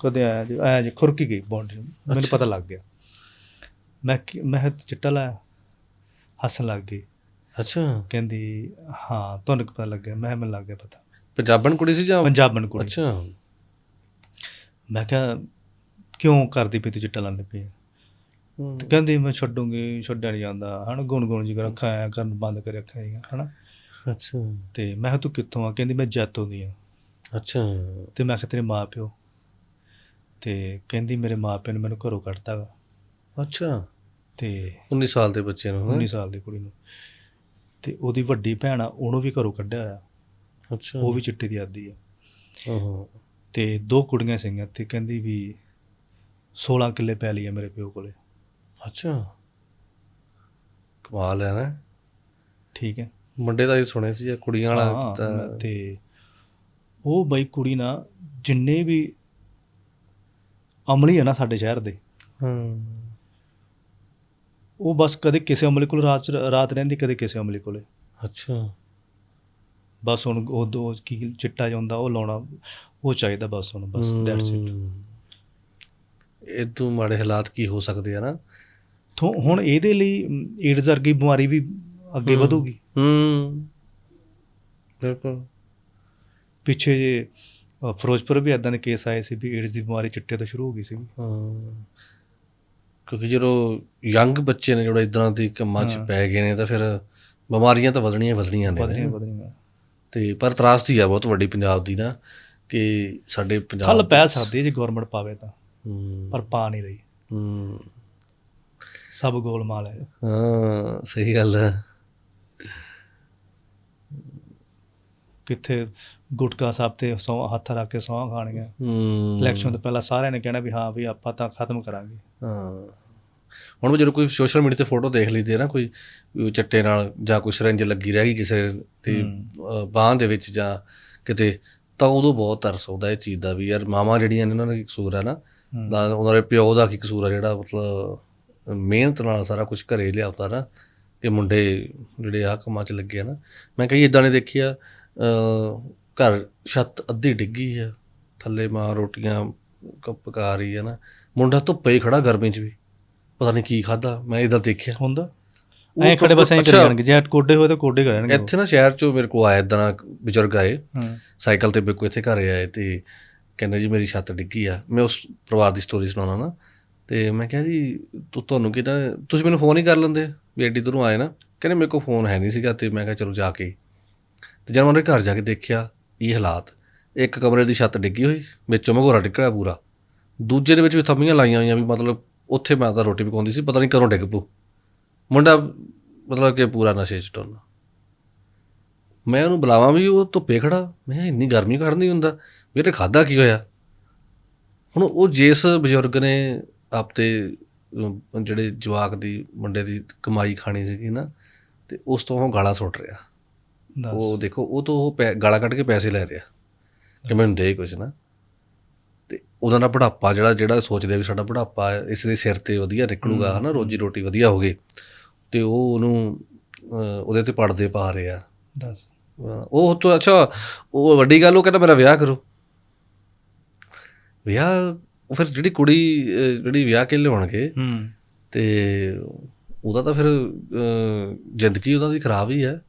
S1: ਕਦੇ ਐ ਜੀ ਐ ਜੀ ਖੁਰਕੀ ਗਈ ਬੌਂਡ ਮੈਨੂੰ। ਪਤਾ ਲੱਗ ਗਿਆ। ਮੈਂ ਮੈਂ ਚਿੱਟਾ ਲਾਇਆ। ਹੱਸਣ ਲੱਗ ਗਈ।
S2: ਅੱਛਾ।
S1: ਕਹਿੰਦੀ ਹਾਂ ਤੁਹਾਨੂੰ ਪਤਾ ਲੱਗ ਗਿਆ ਮੈਂ ਮੈਨੂੰ ਲੱਗ ਗਿਆ ਪਤਾ।
S2: ਪੰਜਾਬਣ ਕੁੜੀ ਸੀ ਜਾਂ
S1: ਪੰਜਾਬਣ ਕੁੜੀ।
S2: ਅੱਛਾ।
S1: ਮੈਂ ਕਿਹਾ ਕਿਉਂ ਕਰਦੀ ਪਈ ਤੂੰ ਚਿੱਟਾ ਲਾਉਂਦੀ ਪਈ। ਤੇ ਕਹਿੰਦੀ ਮੈਂ ਛੱਡੂੰਗੀ ਛੱਡਿਆ ਨਹੀਂ ਜਾਂਦਾ। ਹਨਾ ਗੁਣ ਗੁਣ ਜੀ ਅੱਖਾਂ ਐਂ ਕਰਨ ਬੰਦ ਕਰ ਰੱਖਿਆ ਹੈਗਾ ਹਨਾ।
S2: ਅੱਛਾ।
S1: ਤੇ ਮੈਂ ਕਿਹਾ ਤੂੰ ਕਿੱਥੋਂ ਆ? ਕਹਿੰਦੀ ਮੈਂ ਜੈਤੋ ਦੀ ਆ।
S2: ਅੱਛਾ।
S1: ਤੇ ਮੈਂ ਕਿਹਾ ਤੇਰੇ ਮਾਂ ਪਿਓ ਤੇ ਕਹਿੰਦੀ ਮੇਰੇ ਮਾਂ ਪਿਓ ਨੇ ਮੈਨੂੰ ਘਰੋਂ ਕੱਢਤਾ ਵਾ।
S2: ਅੱਛਾ।
S1: ਤੇ
S2: 19 ਸਾਲ ਦੇ ਬੱਚੇ ਨੂੰ ਹੈਂ?
S1: 19 ਸਾਲ ਦੀ ਕੁੜੀ ਨੂੰ। ਤੇ ਉਹਦੀ ਵੱਡੀ ਭੈਣ ਆ ਉਹਨੂੰ ਵੀ ਘਰੋਂ ਕੱਢਿਆ ਹੋਇਆ।
S2: ਅੱਛਾ।
S1: ਉਹ ਵੀ ਚਿੱਟੇ ਦੀ ਆਦੀ ਆ।
S2: ਓਹੋ
S1: ਤੇ ਦੋ ਕੁੜੀਆਂ ਸੀਗੀਆਂ ਤੇ ਕਹਿੰਦੀ ਵੀ 16 ਕਿੱਲੇ ਪੈ ਲਈ ਆ ਮੇਰੇ ਪਿਓ ਕੋਲੇ।
S2: ਅੱਛਾ। ਕਮਾਲ ਹੈ ਨਾ।
S1: ਠੀਕ ਹੈ।
S2: ਮੁੰਡੇ ਦਾ ਹੀ ਸੁਣੇ ਸੀ ਕੁੜੀਆਂ ਵਾਲਾ
S1: ਤੇ ਉਹ ਬਈ ਕੁੜੀ ਨਾ ਜਿੰਨੇ ਵੀ ਅਮਲੀ ਆ ਨਾ ਸਾਡੇ ਸ਼ਹਿਰ ਦੇ।
S2: ਹਾਂ।
S1: ਉਹ ਬਸ ਕਦੇ ਕਿਸੇ ਅਮਲੀ ਕੋਲ ਰਾਤ ਰਾਤ ਰਹਿੰਦੀ ਕਦੇ ਕਿਸੇ ਅਮਲੀ ਕੋਲੇ।
S2: ਅੱਛਾ।
S1: ਬਸ ਹੁਣ ਉਹ ਦੋ ਕੀ ਚਿੱਟਾ ਜਾਂਦਾ ਉਹ ਲਾਉਣਾ ਉਹ ਚਾਹੀਦਾ ਬਸ ਹੁਣ ਬਸ ਦੈਟਸ ਇਟ
S2: ਇਹ ਤੋਂ ਮਾੜੇ ਹਾਲਾਤ ਕੀ ਹੋ ਸਕਦੇ ਆ ਨਾ?
S1: ਹੁਣ ਇਹਦੇ ਲਈ ਏਡਜ਼ ਵਰਗੀ ਬਿਮਾਰੀ ਵੀ ਅੱਗੇ। ਵਧੂਗੀ।
S2: ਹੂੰ। ਬਿਲਕੁਲ।
S1: ਪਿੱਛੇ ਜੇ ਫਿਰੋਜ਼ਪੁਰ ਵੀ ਇਦਾਂ ਦੇ ਕੇਸ ਆਏ ਸੀ ਵੀ ਏਡਜ਼ ਦੀ ਬਿਮਾਰੀ ਚਿੱਟੇ ਤੋਂ ਸ਼ੁਰੂ ਹੋ ਗਈ ਸੀ।
S2: ਹਾਂ। ਕਿਉਂਕਿ ਜਦੋਂ ਯੰਗ ਬੱਚੇ ਨੇ ਜਿਹੜਾ ਇਦਾਂ ਦੀ ਕੰਮਾਂ 'ਚ। ਪੈ ਗਏ ਨੇ ਤਾਂ ਫਿਰ ਬਿਮਾਰੀਆਂ ਤਾਂ ਵਧਣੀਆਂ ਵਧਣੀਆਂ ਨੇ।
S1: ਵਧਣੀਆਂ। ਵਧਣੀਆਂ
S2: ਤੇ ਪਰ ਤਰਾਸਦੀ ਆ ਬਹੁਤ ਵੱਡੀ ਪੰਜਾਬ ਦੀ ਨਾ ਕਿ ਸਾਡੇ ਪੰਜਾਬ
S1: ਖੱਲ ਪੈ ਸਕਦੀ ਜੇ ਗਵਰਨਮੈਂਟ ਪਾਵੇ ਤਾਂ।
S2: ਹੂੰ,
S1: ਪਰ ਪਾ ਨਹੀਂ ਰਹੀ।
S2: ਹੂੰ।
S1: ਸਭ ਗੋਲਮਾਲ ਹੈ।
S2: ਹਾਂ ਸਹੀ ਗੱਲ ਹੈ।
S1: ਕਿੱਥੇ ਗੁਟਕਾ ਸਾਹਿਬ ਤੇ ਸੌ ਹੱਥ ਰੱਖ ਕੇ ਸੌਂ ਖਾਣੀਆਂ ਇਲੈਕਸ਼ਨ ਤੋਂ ਪਹਿਲਾਂ ਸਾਰਿਆਂ ਨੇ ਕਹਿਣਾ ਵੀ ਹਾਂ ਵੀ ਆਪਾਂ ਤਾਂ ਖਤਮ ਕਰਾਂਗੇ।
S2: ਹਾਂ। ਹੁਣ ਵੀ ਜਦੋਂ ਕੋਈ ਸੋਸ਼ਲ ਮੀਡੀਆ ਤੇ ਫੋਟੋ ਦੇਖ ਲਈਦੀ ਹੈ ਨਾ ਕੋਈ ਚੱਟੇ ਨਾਲ ਜਾਂ ਕੋਈ ਸਿਰੰਜ ਲੱਗੀ ਰਹਿ ਗਈ ਕਿਸੇ
S1: ਹੂੰ।
S2: ਬਾਹ ਦੇ ਵਿੱਚ ਜਾਂ ਕਿਤੇ ਤਾਂ ਉਦੋਂ ਬਹੁਤ ਤਰਸ ਆਉਂਦਾ ਇਹ ਚੀਜ਼ ਦਾ ਵੀ। ਯਾਰ ਮਾਵਾਂ ਜਿਹੜੀਆਂ ਨੇ ਉਹਨਾਂ ਦਾ ਕਸੂਰ ਹੈ ਨਾ? ਉਹਨਾਂ ਦੇ ਪਿਓ ਦਾ ਕੀ ਕਸੂਰ ਹੈ ਜਿਹੜਾ ਮਤਲਬ ਮਿਹਨਤ ਨਾਲ ਸਾਰਾ ਕੁਝ ਘਰੇ ਲਿਆਉਂਦਾ ਨਾ ਕਿ ਮੁੰਡੇ ਜਿਹੜੇ ਆ ਕੰਮਾਂ 'ਚ ਲੱਗੇ ਆ ਨਾ। ਮੈਂ ਕਈ ਇਦਾਂ ਨੇ ਦੇਖਿਆ ਘਰ ਛੱਤ ਅੱਧੀ ਡਿੱਗੀ ਆ ਥੱਲੇ ਮਾਂ ਰੋਟੀਆਂ ਕ- ਪਕਾ ਰਹੀ ਹੈ ਨਾ। ਮੁੰਡਾ ਧੁੱਪੇ ਹੀ ਖੜਾ ਗਰਮੀ 'ਚ ਵੀ। ਪਤਾ ਨਹੀਂ ਕੀ ਖਾਦਾ ਮੈਂ ਇਦਾਂ ਦੇਖਿਆ।
S1: ਹੁੰਦਾ? ਐਂ ਖੜੇ ਬਸ ਐਂ ਕਰੀ ਜਾਣਗੇ। ਜੇ ਕੋਡੇ ਹੋਏ ਤਾਂ ਕੋਡੇ ਕਰਨਗੇ
S2: ਇੱਥੇ ਨਾ ਸ਼ਹਿਰ ਚੋਂ ਮੇਰੇ ਕੋਲ ਆਇਆ ਇਦਾਂ ਬਜ਼ੁਰਗ ਆਏ। ਸਾਈਕਲ ਤੇ ਮੇਰੇ ਕੋਲ ਇੱਥੇ ਘਰੇ ਆਏ ਤੇ ਕਹਿੰਦੇ ਜੀ ਮੇਰੀ ਛੱਤ ਡਿੱਗੀ ਆ। ਮੈਂ ਉਸ ਪਰਿਵਾਰ ਦੀ ਸਟੋਰੀ ਸੁਣਾਉਣਾ ਨਾ। ਤੇ ਮੈਂ ਕਿਹਾ ਜੀ ਤੂੰ ਤੁਹਾਨੂੰ ਕਿਹਦਾ ਤੁਸੀਂ ਮੈਨੂੰ ਫੋਨ ਹੀ ਕਰ ਲੈਂਦੇ ਵੀ ਐਡੀ ਦੂਰੋਂ ਆਏ ਨਾ। ਕਹਿੰਦੇ ਮੇਰੇ ਕੋਲ ਫੋਨ ਹੈ ਨਹੀਂ ਸੀਗਾ ਤੇ ਮੈਂ ਕਿਹਾ ਚਲੋ ਜਾ ਕੇ ਤੇ ਜਦ ਮੈਂ ਉਹਦੇ ਘਰ ਜਾ ਕੇ ਦੇਖਿਆ ਇਹ ਹਾਲਾਤ, ਇੱਕ ਕਮਰੇ ਦੀ ਛੱਤ ਡਿੱਗੀ ਹੋਈ, ਵਿੱਚੋਂ ਮਗੋਰਾ ਨਿਕਲਿਆ ਪੂਰਾ। ਦੂਜੇ ਦੇ ਵਿੱਚ ਵੀ ਥੰਮੀਆਂ ਲਾਈਆਂ ਹੋਈਆਂ ਵੀ ਮਤਲਬ ਉੱਥੇ ਮੈਂ ਤਾਂ ਰੋਟੀ ਪਕਾਉਂਦੀ ਸੀ, ਪਤਾ ਨਹੀਂ ਕਦੋਂ ਡਿੱਗ ਪੂ ਮੁੰਡਾ ਮਤਲਬ ਕਿ ਪੂਰਾ ਨਸ਼ੇ 'ਚ ਟੁੰਨ ਮੈਂ ਉਹਨੂੰ ਬੁਲਾਵਾਂ ਵੀ ਉਹ ਧੁੱਪੇ ਖੜਾ, ਮੈਂ ਕਿਹਾ ਇੰਨੀ ਗਰਮੀ ਕੱਢ ਹੁੰਦਾ ਵੀਰੇ ਖਾਦਾ ਕੀ ਹੋਇਆ? ਹੁਣ ਉਹ ਜਿਸ ਬਜ਼ੁਰਗ ਨੇ ਆਪਤੇ ਜਿਹੜੇ ਜਵਾਕ ਦੀ, ਮੁੰਡੇ ਦੀ ਕਮਾਈ ਖਾਣੀ ਸੀਗੀ ਨਾ, ਤੇ ਉਸ ਤੋਂ ਉਹ ਗਾਲਾਂ ਸੁੱਟ ਰਿਹਾ। ਉਹ ਦੇਖੋ ਉਹ ਤੋਂ ਪੈ- ਗਾਲਾਂ ਕੱਢ ਕੇ ਪੈਸੇ ਲੈ ਰਿਹਾ। ਕਿ ਮੈਨੂੰ ਦੇ ਕੁਛ ਨਾ। ਤੇ ਉਹਨਾਂ ਦਾ ਬੁਢਾਪਾ ਜਿਹੜਾ ਜਿਹੜਾ ਸੋਚਦੇ ਵੀ ਸਾਡਾ ਬੁਢਾਪਾ ਇਸ ਦੇ ਸਿਰ ਤੇ ਵਧੀਆ ਨਿਕਲੂਗਾ ਹਨਾ ਰੋਜੀ ਰੋਟੀ ਵਧੀਆ ਹੋਗੇ ਤੇ ਉਹ ਉਹਨੂੰ ਅਹ, ਉਹਦੇ ਤੇ ਪੜਦੇ ਪਾ ਰਿਹਾ।
S1: ਦੱਸ।
S2: ਉਹ ਤੋਂ ਅੱਛਾ ਉਹ ਵੱਡੀ ਗੱਲ ਉਹ ਕਹਿੰਦਾ ਮੇਰਾ ਵਿਆਹ ਕਰੋ। ਵਿਆਹ ਉਹ ਫਿਰ ਜਿਹੜੀ ਕੁੜੀ ਅਹ, ਜਿਹੜੀ ਵਿਆਹ ਕੇ ਲਿਆਉਣਗੇ
S1: ਹੂੰ।
S2: ਤੇ ਉਹਦਾ ਤਾਂ ਫਿਰ ਅਹ, ਜ਼ਿੰਦਗੀ ਉਹਦਾ ਦੀ ਖਰਾਬ ਹੀ ਹੈ।